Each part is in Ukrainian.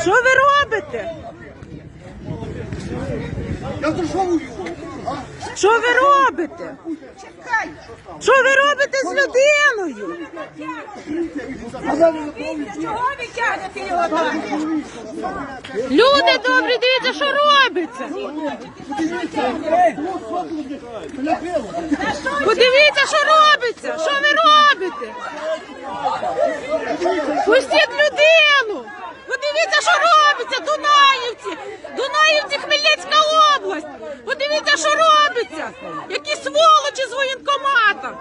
Що ви робите? Я. Що ви робите? Що ви робите з людиною? Чого ви тягнете його там? Люди добрі, дивіться, що робиться. Подивіться, що робиться. Що ви робите? Пустіть людину. Подивіться, що робиться. Дунаївці. Дунаївці, Хмельницька область. Подивіться, що робиться. Які сволочі з воєнкомата.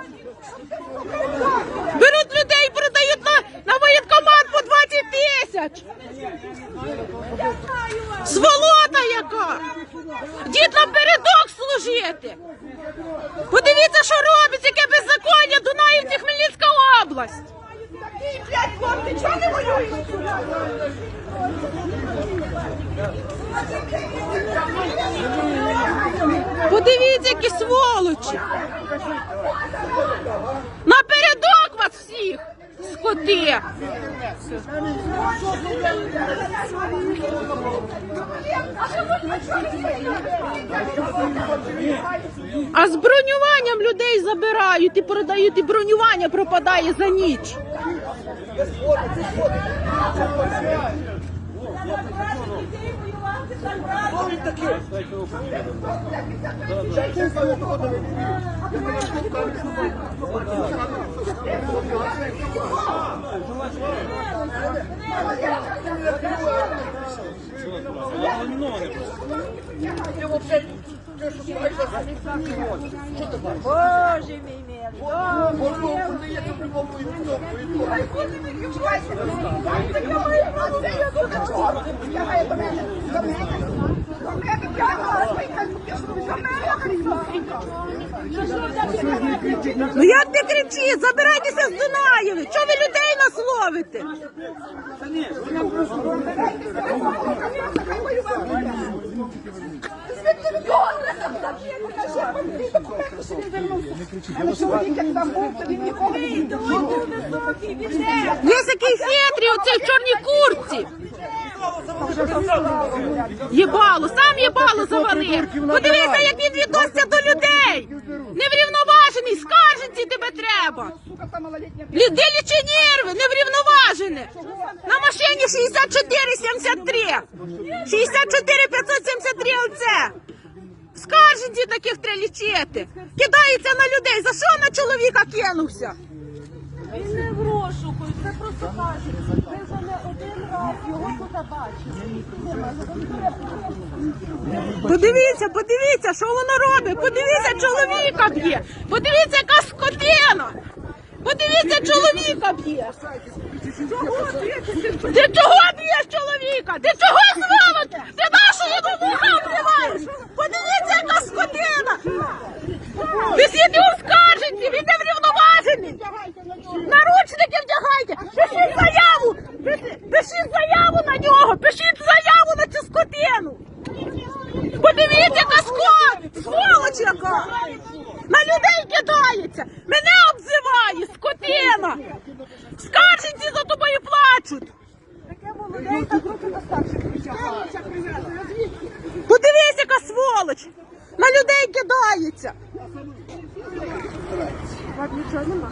Беруть людей, і продають на, на воєнкомат по 20 тисяч. Сволота яка! Дід нам передок служити! Подивіться, що робиться, яке беззаконня Дунаївці Хмельницька область! Такі, блядь, хлопці, чого не воюють? Подивіться, які сволочі! Напередок вас всіх! Скоти! А з бронюванням людей забирають і продають, і бронювання пропадає за ніч. Хто він такий? Дайте Боже мій милий. Як? Забирайтеся з Дунаєви! Чого ви людей нас ловите? Є такий хитрий оцей в чорній куртці. Єбало, сам єбало завалив. Подивися, як він треба. Люди лічі нерви, неврівноважене. На машині 6473. 64 573 оце. Скарженці таких треба лічити. Кидається на людей. За що на чоловіка кинувся? Розшуку, це просто кажуть. Ви вже не один раз його тут бачили. Подивіться, подивіться, що воно робить. Подивіться, чоловіка б'є. Подивіться, яка скотина. Подивіться, чоловіка б'є. Ти чого б'єш чоловіка? Ти чого сволоч? Ти нашу йому вуха Подивіться, яка ско- сволоч яка! На людей кидається! Мене обзиває, скотина! Скарженці за тобою плачуть! Подивіться, яка сволоч! На людей кидається! Нічого нема.